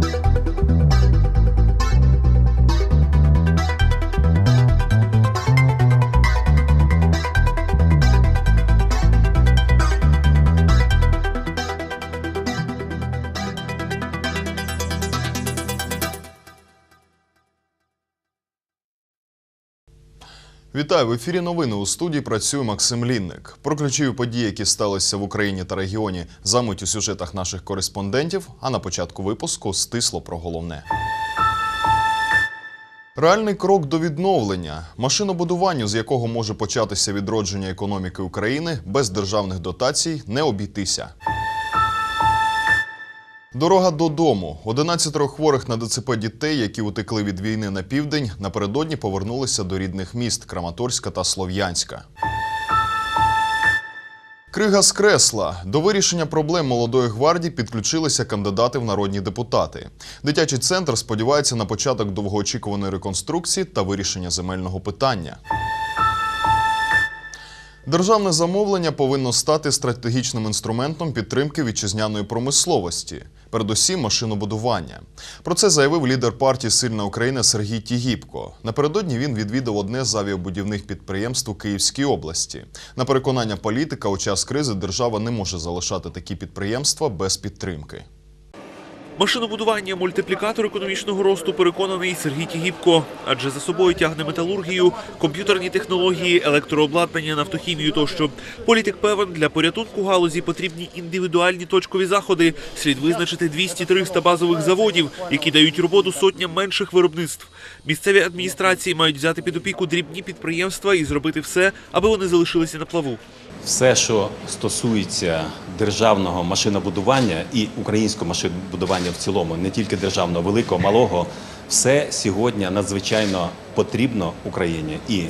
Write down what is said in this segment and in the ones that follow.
Thank you. Вітаю в ефірі. Новини у студії працює Максим Лінник. Про ключові події, які сталися в Україні та регіоні, замить у сюжетах наших кореспондентів. А на початку випуску стисло про головне. Реальний крок до відновлення машинобудуванню, з якого може початися відродження економіки України, без державних дотацій не обійтися. Дорога додому. 11 хворих на ДЦП дітей, які утекли від війни на південь, напередодні повернулися до рідних міст Краматорська та Слов'янська. Крига з кресла. До вирішення проблем молодої гвардії підключилися кандидати в народні депутати. Дитячий центр сподівається на початок довгоочікуваної реконструкції та вирішення земельного питання. Державне замовлення повинно стати стратегічним інструментом підтримки вітчизняної промисловості, передусім машинобудування. Про це заявив лідер партії Сильна Україна Сергій Тігіпко. Напередодні він відвідав одне з авіабудівних підприємств у Київській області. На переконання політика, у час кризи держава не може залишати такі підприємства без підтримки. Машинобудування мультиплікатор економічного росту переконаний Сергій Тігіпко, адже за собою тягне металургію, комп'ютерні технології, електрообладнання, нафтохімію тощо. Політик певен, для порятунку галузі потрібні індивідуальні точкові заходи. Слід визначити 200-300 базових заводів, які дають роботу сотням менших виробництв. Місцеві адміністрації мають взяти під опіку дрібні підприємства і зробити все, аби вони залишилися на плаву. Все, що стосується державного машинобудування і українського машинобудування в цілому, не тільки державного, великого, малого, все сьогодні надзвичайно потрібно Україні і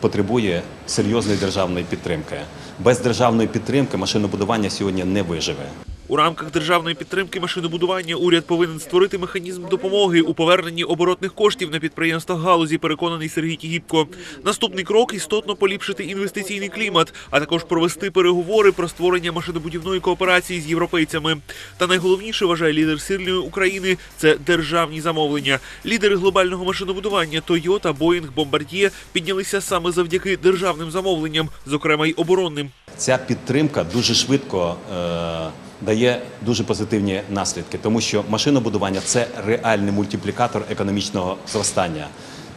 потребує серйозної державної підтримки. Без державної підтримки машинобудування сьогодні не виживе. У рамках державної підтримки машинобудування уряд повинен створити механізм допомоги у поверненні оборотних коштів на підприємствах галузі, переконаний Сергій Тігіпко. Наступний крок істотно поліпшити інвестиційний клімат, а також провести переговори про створення машинобудівної кооперації з європейцями. Та найголовніше вважає лідер сильної України це державні замовлення. Лідери глобального машинобудування Toyota, Boeing, Bombardier піднялися саме завдяки державним замовленням, зокрема й оборонним. Ця підтримка дуже швидко е, дає дуже позитивні наслідки, тому що машинобудування це реальний мультиплікатор економічного зростання.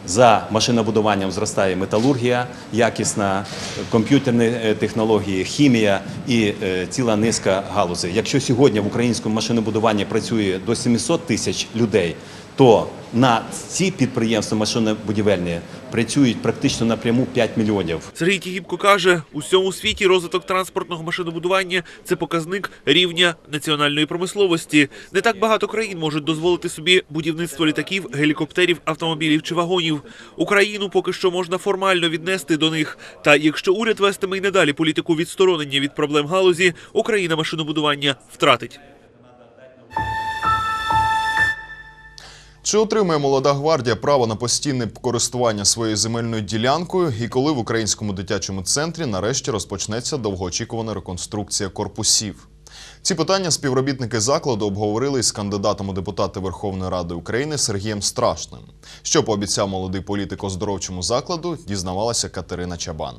За машинобудуванням зростає металургія, якісна, комп'ютерні е, технології, хімія і е, ціла низка галузей. Якщо сьогодні в українському машинобудуванні працює до 700 тисяч людей, то на ці підприємства машинобудівельні працюють практично напряму 5 мільйонів. Сергій Тігіпко каже, у всьому світі розвиток транспортного машинобудування це показник рівня національної промисловості. Не так багато країн можуть дозволити собі будівництво літаків, гелікоптерів, автомобілів чи вагонів. Україну поки що можна формально віднести до них. Та якщо уряд вестиме й надалі політику відсторонення від проблем галузі, Україна машинобудування втратить. Чи отримає молода гвардія право на постійне користування своєю земельною ділянкою, і коли в українському дитячому центрі нарешті розпочнеться довгоочікувана реконструкція корпусів? Ці питання співробітники закладу обговорили із кандидатом у депутати Верховної Ради України Сергієм Страшним. Що пообіцяв молодий політик оздоровчому закладу, дізнавалася Катерина Чабан.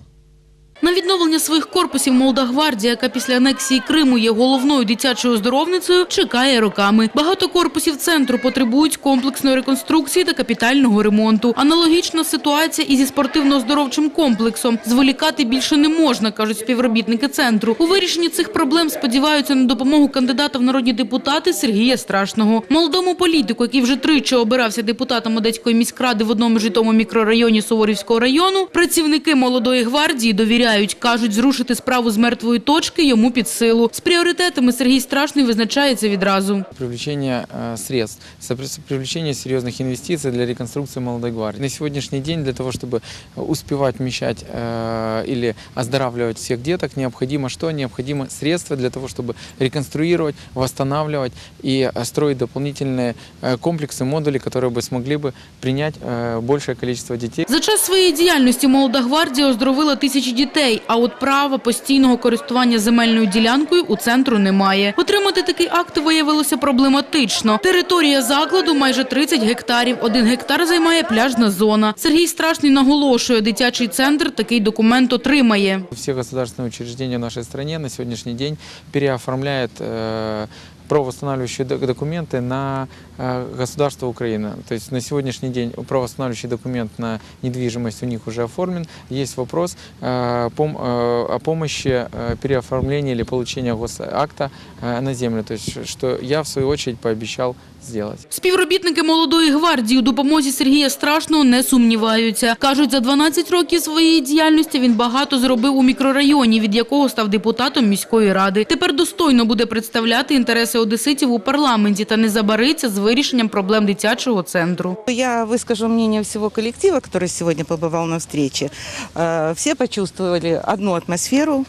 На відновлення своїх корпусів молода гвардія, яка після анексії Криму є головною дитячою оздоровницею, чекає роками. Багато корпусів центру потребують комплексної реконструкції та капітального ремонту. Аналогічна ситуація і зі спортивно-оздоровчим комплексом. Зволікати більше не можна, кажуть співробітники центру. У вирішенні цих проблем сподіваються на допомогу кандидата в народні депутати Сергія Страшного. Молодому політику, який вже тричі обирався депутатом Одеської міськради в одному житому мікрорайоні Суворівського району, працівники молодої гвардії довіряють Кажуть, зрушити справу з мертвої точки йому під силу. З пріоритетами Сергій Страшний визначається відразу. привлечение э, средств, сопри- привлечение серьезных инвестиций для реконструкции молодой гвардии. На сегодняшний день для того, чтобы успевать вмещать э, или оздоравливать всех деток, необходимо что? Необходимо средства для того, чтобы реконструировать, восстанавливать и э, строить дополнительные э, комплексы, модули, которые бы смогли бы принять э, большее количество детей. За час своєї діяльності молода гвардія оздоровила тисячі дітей. дітей. А от права постійного користування земельною ділянкою у центру немає. Отримати такий акт виявилося проблематично. Територія закладу майже 30 гектарів. Один гектар займає пляжна зона. Сергій Страшний наголошує, дитячий центр такий документ отримає. Все государственные учреждения в нашей стране на сегодняшний день переоформляют э, правовосстанавливающие док- документы на э, государство Украины. То есть на сегодняшний день правовосстанавливающий документ на недвижимость у них уже оформлен. Есть вопрос э, пом- э, о помощи э, переоформления или получения госакта э, на землю. То есть что я в свою очередь пообещал сделать. Співробітники молодої гвардії у допомозі Сергія Страшного не сумніваються. Кажуть, за 12 років своєї діяльності він багато зробив у мікрорайоні, від якого став депутатом міської ради. Тепер достойно буде представляти інтереси одеситів у парламенті та не забариться з вирішенням проблем дитячого центру. Я выскажу мнение всего коллектива, который сегодня побывал на встрече. Э, Все почувствовали одну атмосферу.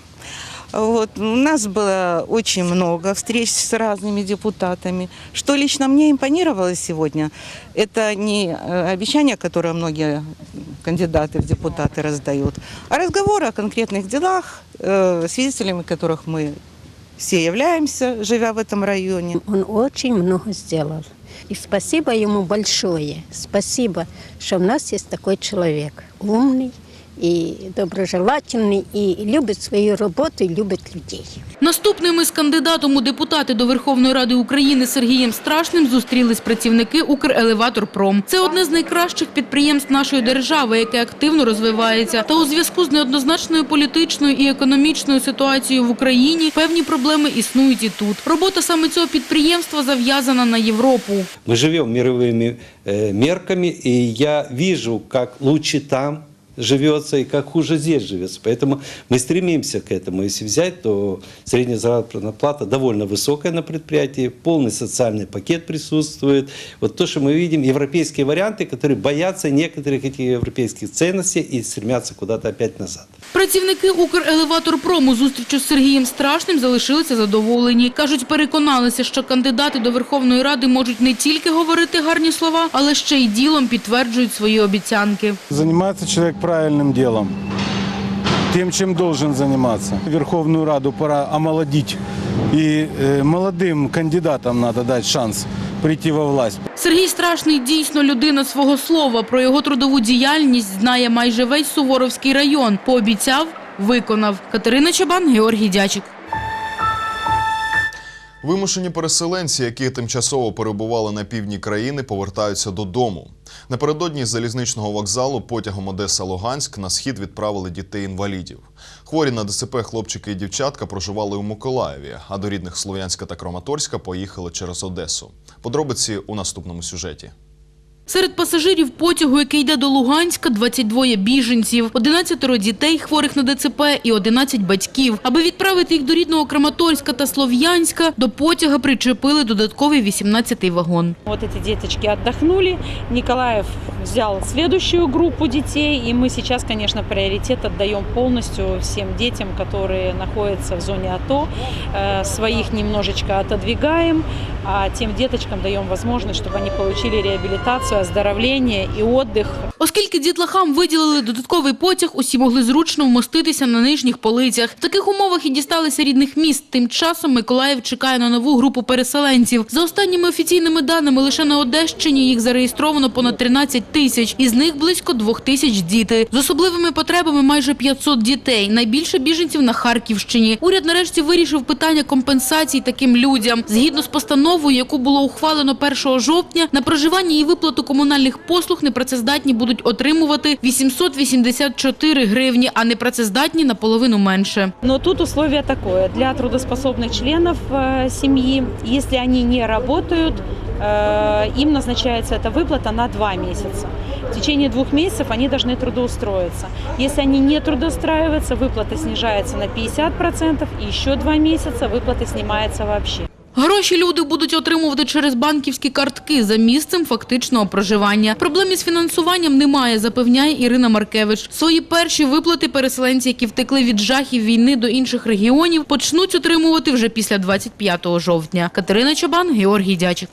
Вот. У нас было очень много встреч с разными депутатами. Что лично мне импонировало сегодня, это не э, обещания, которые многие кандидаты в депутаты раздают, а разговоры о конкретных делах, э, свидетелями которых мы все являемся, живя в этом районе. Он очень много сделал. И спасибо ему большое. Спасибо, что у нас есть такой человек. Умный и доброжелательный, и любит свою работу, и любит людей. Наступними з кандидатом у депутати до Верховної Ради України Сергієм Страшним зустрілись працівники «Укрелеваторпром». Це одне з найкращих підприємств нашої держави, яке активно розвивається. Та у зв'язку з неоднозначною політичною і економічною ситуацією в Україні певні проблеми існують і тут. Робота саме цього підприємства зав'язана на Європу. Мы живем мировыми э, мерками, и я вижу, как лучше там живется и как хуже здесь живется. Поэтому мы стремимся к этому. Если взять, то средняя заработная плата довольно высокая на предприятии, полный социальный пакет присутствует. Вот то, что мы видим, европейские варианты, которые боятся некоторых этих европейских ценностей и стремятся куда-то опять назад. Працівники «Укрелеваторпрому» зустрічю з Сергієм Страшним залишилися задоволені. Кажуть, переконалися, що кандидати до Верховної Ради можуть не тільки говорити гарні слова, але ще й ділом підтверджують свої обіцянки. Занимается человек правильным делом, тем, чем должен заниматься. Верховную Раду пора омолодить, и э, молодым кандидатам надо дать шанс прийти во власть. Сергій Страшний дійсно людина свого слова. Про його трудову діяльність знає майже весь Суворовський район. Пообіцяв – виконав. Катерина Чабан, Георгій Дячик. Вимушені переселенці, які тимчасово перебували на півдні країни, повертаються додому. Напередодні з залізничного вокзалу потягом Одеса-Луганськ на схід відправили дітей-інвалідів. Хворі на ДСП хлопчики і дівчатка проживали у Миколаєві, а до рідних Слов'янська та Краматорська поїхали через Одесу. Подробиці у наступному сюжеті. Серед пасажирів потягу, який йде до Луганська, 22 біженців, 11 дітей, хворих на ДЦП і 11 батьків. Аби відправити їх до рідного Краматорська та Слов'янська, до потяга причепили додатковий 18-й вагон. Вот ці діточки отдохнули. Николаев взял следующую группу детей, и мы сейчас, конечно, приоритет отдаем полностью всем детям, которые находятся в зоне АТО. Э, Своих немножечко отодвигаем, а тем деточкам даем возможность, чтобы они получили реабилитацию, оздоровление и отдых Оскільки дітлахам виділили додатковий потяг, усі могли зручно вмоститися на нижніх полицях. В таких умовах і дісталися рідних міст. Тим часом Миколаїв чекає на нову групу переселенців. За останніми офіційними даними, лише на Одещині їх зареєстровано понад 13 тисяч. Із них близько 2 тисяч діти. З особливими потребами майже 500 дітей. Найбільше біженців на Харківщині. Уряд нарешті вирішив питання компенсацій таким людям. Згідно з постановою, яку було ухвалено 1 жовтня, на проживання і виплату комунальних послуг непрацездатні будуть отримувати 884 гривні, а непрацездатні наполовину менше. Но тут условие такое. Для трудоспособных членов э, семьи, если они не работают, э, им назначается эта выплата на два месяца. В течение двух месяцев они должны трудоустроиться. Если они не трудоустраиваются, выплата снижается на 50%, и еще два месяца выплаты снимается вообще. Гроші люди будуть отримувати через банківські картки за місцем фактичного проживання. Проблем із фінансуванням немає, запевняє Ірина Маркевич. Свої перші виплати переселенці, які втекли від жахів війни до інших регіонів, почнуть отримувати вже після 25 жовтня. Катерина Чабан, Георгій Дячик.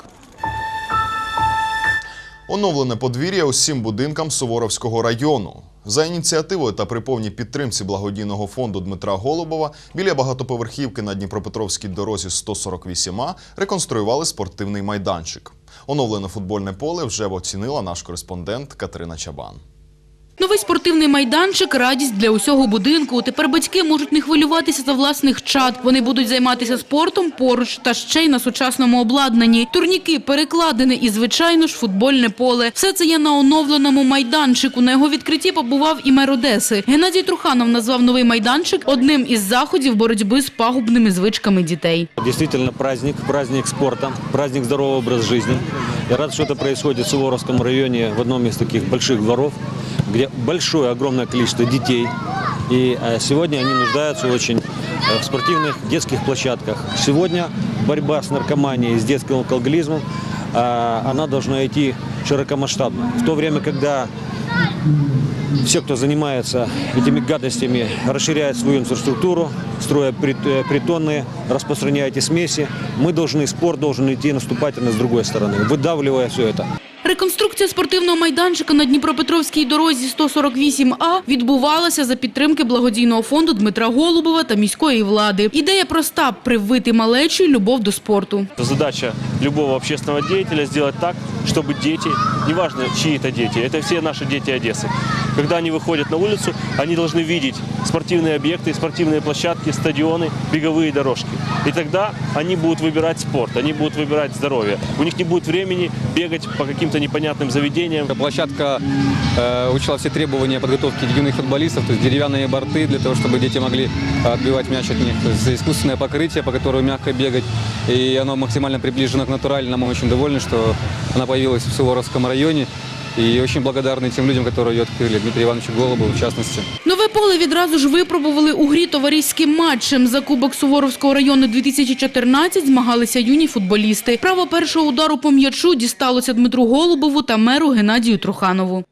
Оновлене подвір'я усім будинкам Суворовського району. За ініціативою та при повній підтримці благодійного фонду Дмитра Голубова біля багатоповерхівки на Дніпропетровській дорозі 148А реконструювали спортивний майданчик. Оновлене футбольне поле вже оцінила наш кореспондент Катерина Чабан. Новий спортивний майданчик – радість для усього будинку. Тепер батьки можуть не хвилюватися за власних чад. Вони будуть займатися спортом поруч та ще й на сучасному обладнанні. Турніки, перекладини і, звичайно ж, футбольне поле. Все це є на оновленому майданчику. На його відкритті побував і мер Одеси. Геннадій Труханов назвав новий майданчик одним із заходів боротьби з пагубними звичками дітей. Действительно праздник, праздник спорта, праздник здорового образа жизни. Я рад, что это происходит в Суворовском районе, в одном из таких больших дворов, где большое, огромное количество детей. И э, сегодня они нуждаются очень э, в спортивных детских площадках. Сегодня борьба с наркоманией, с детским алкоголизмом, э, она должна идти широкомасштабно. В то время, когда все, кто занимается этими гадостями, расширяет свою инфраструктуру, строя прит- э, притонные, распространяя эти смеси. Мы должны, спорт должен идти наступательно с другой стороны, выдавливая все это. Реконструкція спортивного майданчика на Дніпропетровській дорозі 148А відбувалася за підтримки благодійного фонду Дмитра Голубова та міської влади. Ідея проста – привити малечу любов до спорту. Задача любого общественного деятеля сделать так, чтобы дети, неважно чьи это дети, это все наши дети Одессы, когда они выходят на улицу, они должны видеть спортивные объекты, спортивные площадки, стадионы, беговые дорожки. И тогда они будут выбирать спорт, они будут выбирать здоровье. У них не будет времени бегать по каким-то непонятным заведениям. Площадка э, учла все требования подготовки юных футболистов, то есть деревянные борты для того, чтобы дети могли э, отбивать мяч от них, то есть искусственное покрытие, по которому мягко бегать, и оно максимально приближено к натуральному. Мы очень довольны, что она появилась в Суворовском районе, и очень благодарны тем людям, которые ее открыли, Дмитрию Ивановичу Голубову в частности. Поле відразу ж випробували у грі товариським матчем. За Кубок Суворовського району 2014 змагалися юні футболісти. Право першого удару по м'ячу дісталося Дмитру Голубову та меру Геннадію Труханову.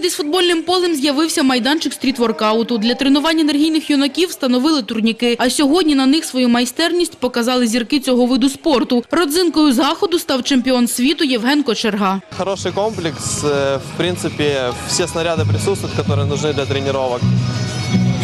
Поряд із футбольним полем з'явився майданчик стрітворкауту. Для тренування енергійних юнаків встановили турніки, а сьогодні на них свою майстерність показали зірки цього виду спорту. Родзинкою заходу став чемпіон світу Євген Кочерга. Хороший комплекс. Э, В принципе, все снаряды присутствуют, которые нужны для тренировок.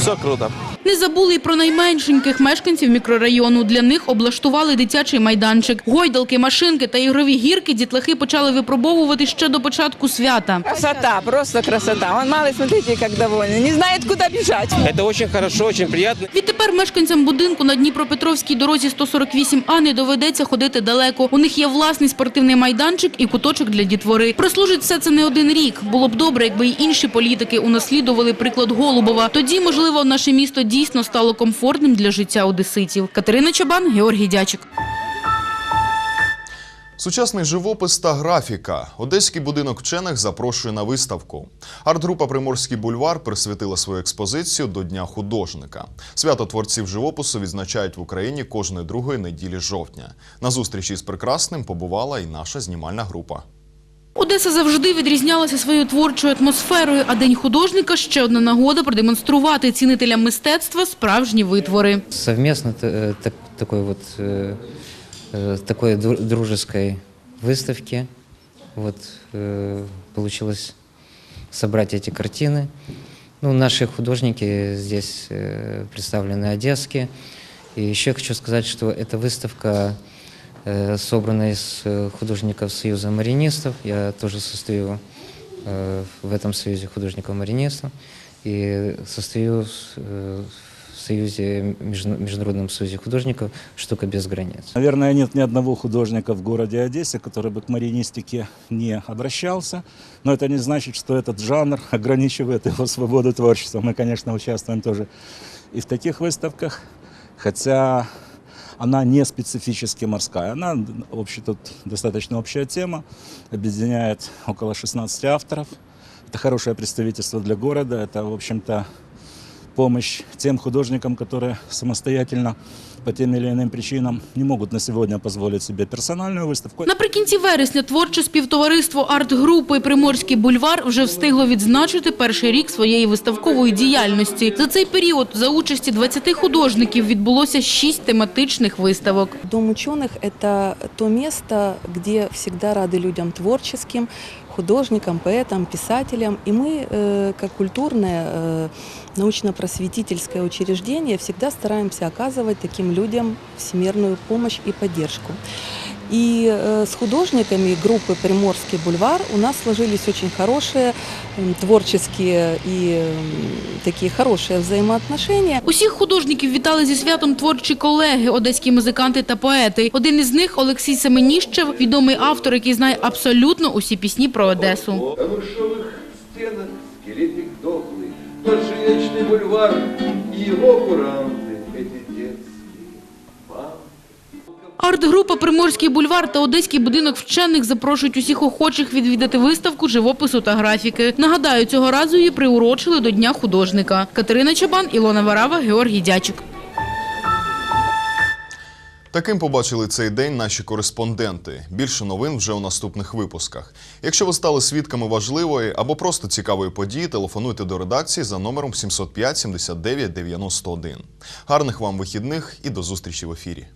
Все круто. Не забули й про найменшеньких мешканців мікрорайону. Для них облаштували дитячий майданчик. Гойдалки, машинки та ігрові гірки дітлахи почали випробовувати ще до початку свята. Красота, просто красота. Он малый, смотрите, как довольный. Не знает, куда бежать. Это очень хорошо, очень приятно. Відтепер мешканцям будинку на Дніпропетровській дорозі 148А не доведеться ходити далеко. У них є власний спортивний майданчик і куточок для дітвори. Прослужить все це не один рік. Було б добре, якби й інші політики унаслідували приклад Голубова. Тоді, можливо, наше місто дійсно стало комфортним для життя одеситів. Катерина Чабан, Георгій Дячик. Сучасний живопис та графіка. Одеський будинок вчених запрошує на виставку. Арт-група Приморський бульвар присвятила свою експозицію до Дня художника. Свято творців живопису відзначають в Україні кожної другої неділі жовтня. На зустрічі з прекрасним побувала і наша знімальна група. Одеса завжди відрізнялася своєю творчою атмосферою, а День художника – ще одна нагода продемонструвати цінителям мистецтва справжні витвори. совместно э, так- такой вот э, э, такой дру- дружеской выставки вот э, получилось собрать эти картины. Ну, наши художники здесь э, представлены одесские. И еще хочу сказать, что эта выставка э, Собрана из э, художников Союза маринистов. Я тоже состою э, в этом Союзе художников-маринистов. И состою э, в Союзе, Между- Международном союзе художников «Штука без границ». Наверное, нет ни одного художника в городе Одессе, который бы к маринистике не обращался. Но это не значит, что этот жанр ограничивает его свободу творчества. Мы, конечно, участвуем тоже и в таких выставках, хотя она не специфически морская. Она общий, тут достаточно общая тема, объединяет около 16 авторов. Это хорошее представительство для города, это, в общем-то, помощь тем художникам, которые самостоятельно по тем или иным причинам не могут на сегодня позволить себе персональную выставку. Наприкінці вересня творче співтовариство арт-групи Приморський бульвар вже встигло відзначити перший рік своєї виставкової діяльності. За цей період за участі 20 художників відбулося шість тематичних виставок. Дом ученых – это то место, где всегда рады людям творческим, художникам, поэтам, писателям. И мы, э, как культурное, э, научно-просветительское учреждение, всегда стараемся оказывать таким людям всемирную помощь и поддержку. И э, с художниками группы «Приморский бульвар» у нас сложились очень хорошие м, творческие и м, такие хорошие взаимоотношения. Усіх художників вітали зі святом творчі колеги, одеські музиканти та поети. Один із них Олексій Семеніщев, відомий автор, який знає абсолютно усі пісні про Одесу. На мышовых стенах скелетик дохлый, тот же вечный бульвар и его куранты, Арт-група Приморський бульвар та Одеський будинок вчених запрошують усіх охочих відвідати виставку живопису та графіки. Нагадаю, цього разу її приурочили до Дня художника. Катерина Чабан, Ілона Варава, Георгій Дячик. Таким побачили цей день наші кореспонденти. Більше новин вже у наступних випусках. Якщо ви стали свідками важливої або просто цікавої події, телефонуйте до редакції за номером 705 79 91. Гарних вам вихідних і до зустрічі в ефірі.